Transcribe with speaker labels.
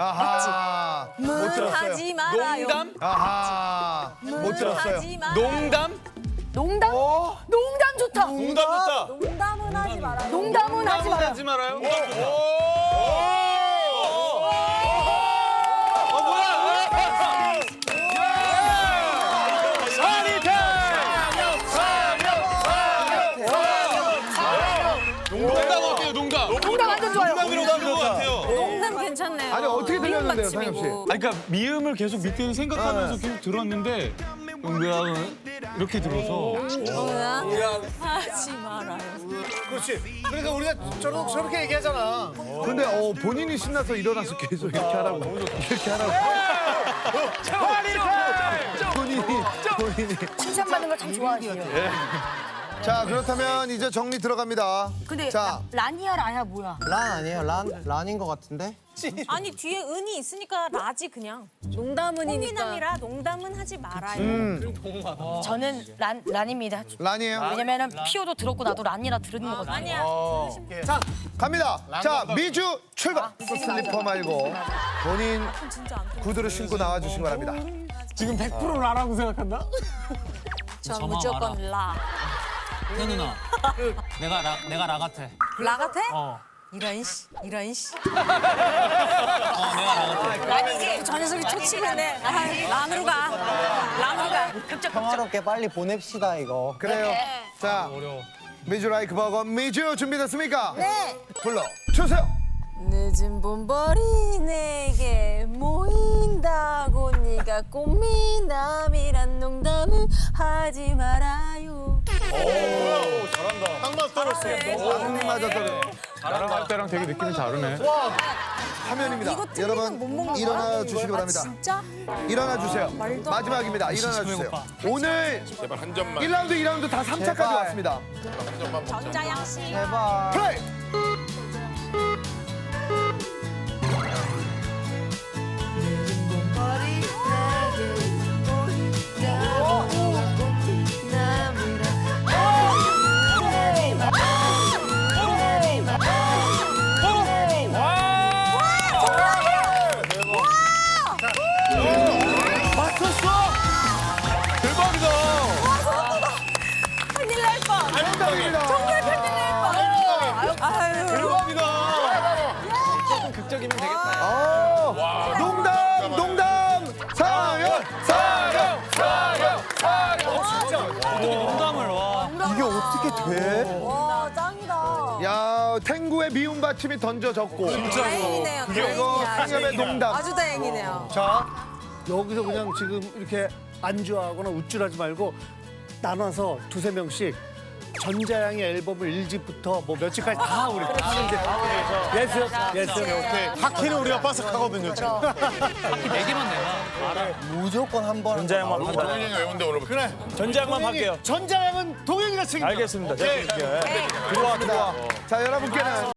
Speaker 1: 아하. 못 하지 말아요. 농담? 아하. 못 들었어요.
Speaker 2: 하지 말아요.
Speaker 3: 농담?
Speaker 4: 농담?
Speaker 1: 어?
Speaker 4: 농담 좋다.
Speaker 3: 농담 좋다.
Speaker 2: 농담은 하지 말아요.
Speaker 4: 농담은 하지
Speaker 3: 농담은 말아요. 하지 말아요. 농담 어때요? 농담.
Speaker 4: 농담 완전 좋아요.
Speaker 3: 농담으로 가는 것 같아요.
Speaker 2: 농담 괜찮네요.
Speaker 1: 아니, 어떻게 들렸는데요, 상엽 씨?
Speaker 5: 아니, 그러니까 미음을 계속 밑에는 생각하면서 계속 들었는데 응가은 이렇게 들어서
Speaker 2: 뭐야? 하지 말아요.
Speaker 6: 그렇지. 그러니까 우리가 저러, 저렇게 얘기하잖아.
Speaker 1: 근데 어, 본인이 신나서 일어나서 계속 이렇게 하라고 이렇게 하라고. 본인이 본인이.
Speaker 4: 칭찬받는 걸 참 좋아하시네요.
Speaker 1: 자 그렇다면 이제 정리 들어갑니다.
Speaker 4: 근데
Speaker 1: 자
Speaker 4: 라- 라니아 라야 뭐야?
Speaker 7: 란 아니에요? 란 란인 것 같은데?
Speaker 2: 아니 뒤에 은이 있으니까 라지 그냥. 농담은이니까. 농담이라 농담은 하지 말아요.
Speaker 1: 음.
Speaker 4: 저는 란 란입니다.
Speaker 1: 란이에요.
Speaker 4: 왜냐면은 피오도 들었고 나도 란이라 들은 거거든요.
Speaker 2: 아니야.
Speaker 1: 갑니다. 자 미주 출발. 슬리퍼 말고 본인
Speaker 2: 진짜 안 돼.
Speaker 1: 구두를 신고 나와주시기 바랍니다.
Speaker 7: 지금 100% 라라고 생각한다?
Speaker 2: 저 무조건 라.
Speaker 8: 현누나 내가 라, 내가 라 같아
Speaker 2: 라 같아?
Speaker 8: 어,
Speaker 2: 이런 씨, 이런 씨.
Speaker 8: 어 내가 라 같아
Speaker 2: 라니지. 저 녀석이 초치면네. 란으로 가. 란으로 가. 급적
Speaker 7: 평화롭게 빨리 보냅시다 이거.
Speaker 1: 그래요. 자 미주 라이크 버거 미주 준비됐습니까?
Speaker 2: 네.
Speaker 1: 불러 주세요.
Speaker 2: 늦은 봄벌이 내게 모인다고 네가 꽃미남이란 농담을 하지 말아요.
Speaker 6: 딱 맞아 떨었어요.
Speaker 1: 안 맞았던
Speaker 5: 나랑 할 때랑 되게 느낌이 다르네.
Speaker 1: 화면입니다.
Speaker 2: 이거 틀리면 못
Speaker 1: 여러분
Speaker 2: 거야?
Speaker 1: 일어나 주시기
Speaker 2: 아,
Speaker 1: 바랍니다.
Speaker 2: 진짜?
Speaker 1: 일어나 주세요.
Speaker 2: 말도 안
Speaker 1: 마지막입니다. 일어나 주세요. 오늘
Speaker 6: 제발 한 점만.
Speaker 1: 1라운드, 2라운드 다 3차까지
Speaker 7: 제발.
Speaker 1: 왔습니다.
Speaker 6: 한 점만 먹자.
Speaker 2: 전자양 씨.
Speaker 7: 제발.
Speaker 1: 플레이!
Speaker 3: 적이면 되겠다.
Speaker 1: 어, 농담, 농담, 사연, 사연, 사연, 사연.
Speaker 8: 농담을 와
Speaker 7: 이게 어떻게 돼?
Speaker 2: 와 짱이다.
Speaker 1: 야, 탱구의 미움 받침이 던져졌고
Speaker 2: 다행이네요.
Speaker 1: 그리고
Speaker 2: 다행이야.
Speaker 1: 상엽의 농담.
Speaker 2: 아주 다행이네요.
Speaker 6: 자, 여기서 그냥 지금 이렇게 안주하거나 우쭐하지 말고 나눠서 두세 명씩 전자양의 앨범을 1집부터 뭐 몇집까지 다 우리 다 이제 예스 예스. 오케이. 하키는 우리가 빠삭하거든요 지금.
Speaker 8: 네 개만 내가
Speaker 7: 무조건 한 번. 전자양만
Speaker 6: 동현이가 외운데 오늘 그래.
Speaker 5: 전장만 할게요.
Speaker 6: 전자양은 동현이가 책임져
Speaker 5: 알겠습니다.
Speaker 6: 오케이.
Speaker 1: 들어와, 들어와. 자, 여러분께는